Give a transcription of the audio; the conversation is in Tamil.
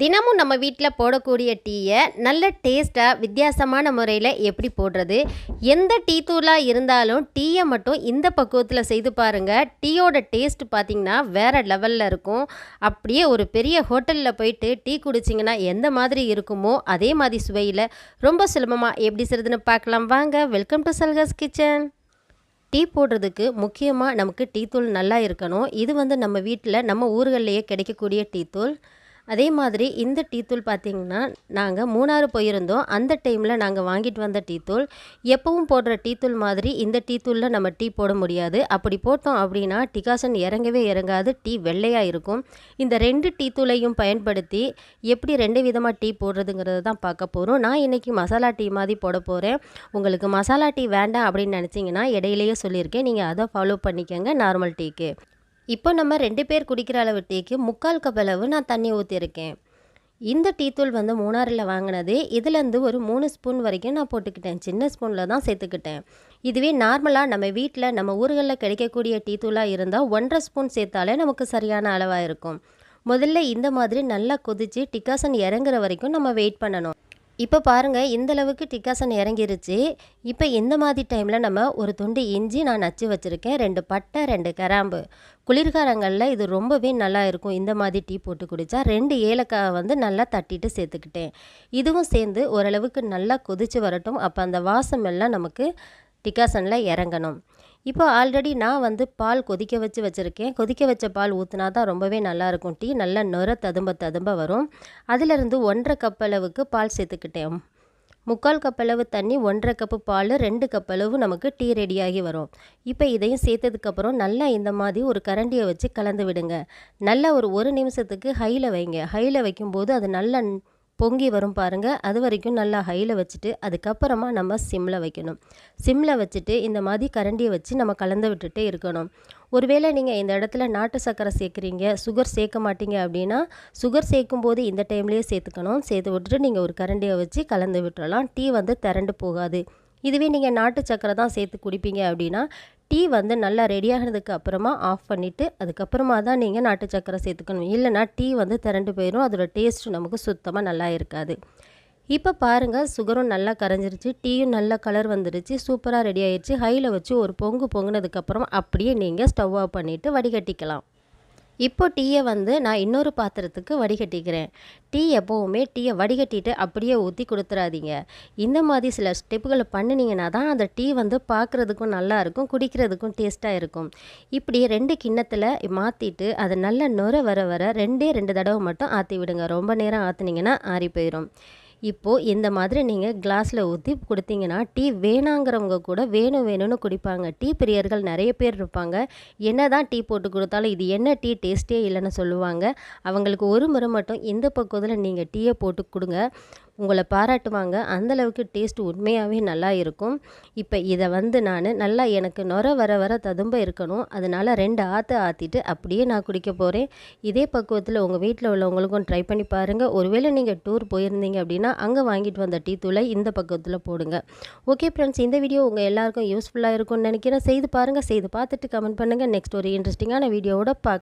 தினமும் நம்ம வீட்டில் போடக்கூடிய டீயை நல்ல டேஸ்ட்டாக வித்தியாசமான முறையில் எப்படி போடுறது? எந்த டீ தூளாக இருந்தாலும் டீயை மட்டும் இந்த பக்குவத்தில் செய்து பாருங்கள் டீயோட டேஸ்ட் பார்த்திங்கன்னா வேறு லெவலில் இருக்கும். அப்படியே ஒரு பெரிய ஹோட்டலில் போயிட்டு டீ குடிச்சிங்கன்னா எந்த மாதிரி இருக்குமோ அதே மாதிரி சுவையில் ரொம்ப சுலபமாக எப்படி செய்கிறதுன்னு பார்க்கலாம் வாங்க வெல்கம் டு சல்கஸ் கிச்சன். டீ போடுறதுக்கு முக்கியமாக நமக்கு டீ தூள் நல்லா இருக்கணும். இது வந்து நம்ம வீட்டில் நம்ம ஊர்கள்லேயே கிடைக்கக்கூடிய டீ தூள். அதே மாதிரி இந்த டீத்தூள் பார்த்திங்கன்னா நாங்கள் மூணாறு போயிருந்தோம். அந்த டைமில் நாங்கள் வாங்கிட்டு வந்த டீத்தூள் எப்பவும் போடுற டீத்தூள் மாதிரி இந்த டீத்தூளில் நம்ம டீ போட முடியாது. அப்படி போட்டோம் அப்படின்னா டிகாசன் இறங்கவே இறங்காது. டீ வெள்ளையாக இருக்கும். இந்த ரெண்டு டீத்தூளையும் பயன்படுத்தி எப்படி ரெண்டு விதமாக டீ போடுறதுங்கிறது தான் பார்க்க போகிறோம் நான் இன்றைக்கி மசாலா டீ மாதிரி போட போகிறேன் உங்களுக்கு மசாலா டீ வேண்டாம் அப்படின்னு நினச்சிங்கன்னா இடையிலேயே சொல்லியிருக்கேன். நீங்கள் அதை ஃபாலோ பண்ணிக்கோங்க நார்மல் டீக்கு. இப்போ நம்ம ரெண்டு பேர் குடிக்கிற அளவு டீக்கு முக்கால் கப் அளவு நான் தண்ணி ஊற்றிருக்கேன் இந்த டீத்தூள் வந்து மூணாறில் வாங்கினது. இதுலேருந்து ஒரு மூணு ஸ்பூன் வரைக்கும் நான் போட்டுக்கிட்டேன். சின்ன ஸ்பூனில் தான் சேர்த்துக்கிட்டேன். இதுவே நார்மலாக நம்ம வீட்டில் நம்ம ஊர்களில் கிடைக்கக்கூடிய டீத்தூளாக இருந்தால் ஒன்றரை ஸ்பூன் சேர்த்தாலே நமக்கு சரியான அளவாக இருக்கும். முதல்ல இந்த மாதிரி நல்லா கொதித்து டிக்காசன் இறங்குற வரைக்கும் நம்ம வெயிட் பண்ணணும். இப்போ பாருங்கள் இந்த அளவுக்கு டிக்காசன் இறங்கிருச்சு. இப்போ இந்த மாதிரி டைமில் நம்ம ஒரு துண்டு இஞ்சி நான் நச்சு வச்சுருக்கேன் ரெண்டு பட்டை ரெண்டு கிராம்பு. குளிர்காலங்களில் இது ரொம்பவே நல்லா இருக்கும். இந்த மாதிரி டீ போட்டு குடித்தா ரெண்டு ஏலக்காய் வந்து நல்லா தட்டிட்டு சேர்த்துக்கிட்டேன். இதுவும் சேர்ந்து ஓரளவுக்கு நல்லா கொதித்து வரட்டும். அப்போ அந்த வாசம் எல்லாம் நமக்கு டிக்காசனில் இறங்கணும். இப்போ ஆல்ரெடி நான் வந்து பால் கொதிக்க வச்சு வச்சுருக்கேன். கொதிக்க வச்ச பால் ஊற்றினா தான் ரொம்பவே நல்லாயிருக்கும். டீ நல்லா நுர ததும்ப ததும்ப வரும். அதிலிருந்து ஒன்றரை கப் அளவுக்கு பால் சேர்த்துக்கிட்டேன். முக்கால் கப் அளவு தண்ணி ஒன்றரை கப்பு பால் ரெண்டு கப் அளவு நமக்கு டீ ரெடியாகி வரும். இப்போ இதையும் சேர்த்ததுக்கப்புறம் நல்லா இந்த மாதிரி ஒரு கரண்டியை வச்சு கலந்து விடுங்க. நல்லா ஒரு ஒரு நிமிஷத்துக்கு ஹையில் வைங்க. ஹையில் வைக்கும்போது அது நல்லா பொங்கி வரும் பாருங்கள் அது வரைக்கும் நல்லா ஹையில் வச்சுட்டு அதுக்கப்புறமா நம்ம சிம்மில் வைக்கணும். சிம்மில் வச்சுட்டு இந்த மாதிரி கரண்டியை வச்சு நம்ம கலந்து விட்டுட்டே இருக்கணும். ஒருவேளை நீங்கள் இந்த இடத்துல நாட்டு சர்க்கரை சேர்க்குறீங்க சுகர் சேர்க்க மாட்டீங்க அப்படின்னா சுகர் சேர்க்கும் போது இந்த டைம்லேயே சேர்த்துக்கணும். சேர்த்து விட்டுட்டு நீங்கள் ஒரு கரண்டியை வச்சு கலந்து விட்டுறலாம். டீ வந்து திரண்டு போகாது. இதுவே நீங்கள் நாட்டு சக்கரை தான் சேர்த்து குடிப்பீங்க அப்படின்னா டீ வந்து நல்லா ரெடியாகிறதுக்கு அப்புறமா ஆஃப் பண்ணிவிட்டு அதுக்கப்புறமா தான் நீங்கள் நாட்டு சக்கரை சேர்த்துக்கணும். இல்லைனா டீ வந்து திரண்டு போயிடும் அதோட டேஸ்ட்டு நமக்கு சுத்தமாக நல்லா இருக்காது. இப்போ பாருங்கள் சுகரும் நல்லா கரைஞ்சிருச்சு டீயும் நல்ல கலர் வந்துருச்சு சூப்பராக ரெடி ஆயிடுச்சு ஹையில் வச்சு ஒரு பொங்கு பொங்குனதுக்கப்புறம் அப்படியே நீங்கள் ஸ்டவ் ஆஃப் பண்ணிவிட்டு வடிகட்டிக்கலாம். இப்போ டீயை வந்து நான் இன்னொரு பாத்திரத்துக்கு வடிகட்டிக்கிறேன். டீ எப்போவுமே டீயை வடிகட்டிட்டு அப்படியே ஊற்றி கொடுத்துறாதீங்க. இந்த மாதிரி சில ஸ்டெப்புகளை பண்ணினீங்கன்னா தான் அந்த டீ வந்து பார்க்குறதுக்கும் நல்லா இருக்கும் குடிக்கிறதுக்கும் டேஸ்ட்டாக இருக்கும். இப்படி ரெண்டு கிண்ணத்தில் மாற்றிட்டு அதை நல்லா நுர வர வர ரெண்டே ரெண்டு தடவை மட்டும் ஆற்றி விடுங்க ரொம்ப நேரம் ஆற்றுனீங்கன்னா ஆறி போயிடும் இப்போது இந்த மாதிரி நீங்கள் கிளாஸில் ஊற்றி கொடுத்தீங்கன்னா டீ வேணாங்கிறவங்க கூட வேணும் வேணும்னு குடிப்பாங்க. டீ பிரியர்கள் நிறைய பேர் இருப்பாங்க. என்ன தான் டீ போட்டு கொடுத்தாலும் இது என்ன டீ டேஸ்ட்டே இல்லைன்னு சொல்லுவாங்க. அவங்களுக்கு ஒரு முறை மட்டும் இந்த பக்குவத்தில் நீங்கள் டீயை போட்டு கொடுங்க. உங்களை பாராட்டுவாங்க. அந்தளவுக்கு டேஸ்ட் உண்மையாகவே நல்லா இருக்கும். இப்போ இதை வந்து நான் நல்லா எனக்கு நுர வர வர ததும்ப இருக்கணும். அதனால் ரெண்டு ஆற்று ஆற்றிட்டு அப்படியே நான் குடிக்க போகிறேன் இதே பக்குவத்தில் உங்கள் வீட்டில் உள்ளவங்களுக்கும் ட்ரை பண்ணி பாருங்கள் ஒருவேளை நீங்கள் டூர் போயிருந்தீங்க அப்படின்னா அங்கே வாங்கிட்டு வந்த டீ தூளை இந்த பக்கத்தில் போடுங்க. ஓகே ஃப்ரெண்ட்ஸ் இந்த வீடியோ உங்கள் எல்லாருக்கும் யூஸ்ஃபுல்லாக இருக்கும்னு நினைக்கிறேன். செய்து பாருங்கள் செய்து பார்த்துட்டு கமெண்ட் பண்ணுங்கள் நெக்ஸ்ட் ஒரு இன்ட்ரெஸ்டிங்கான வீடியோவோட பார்க்க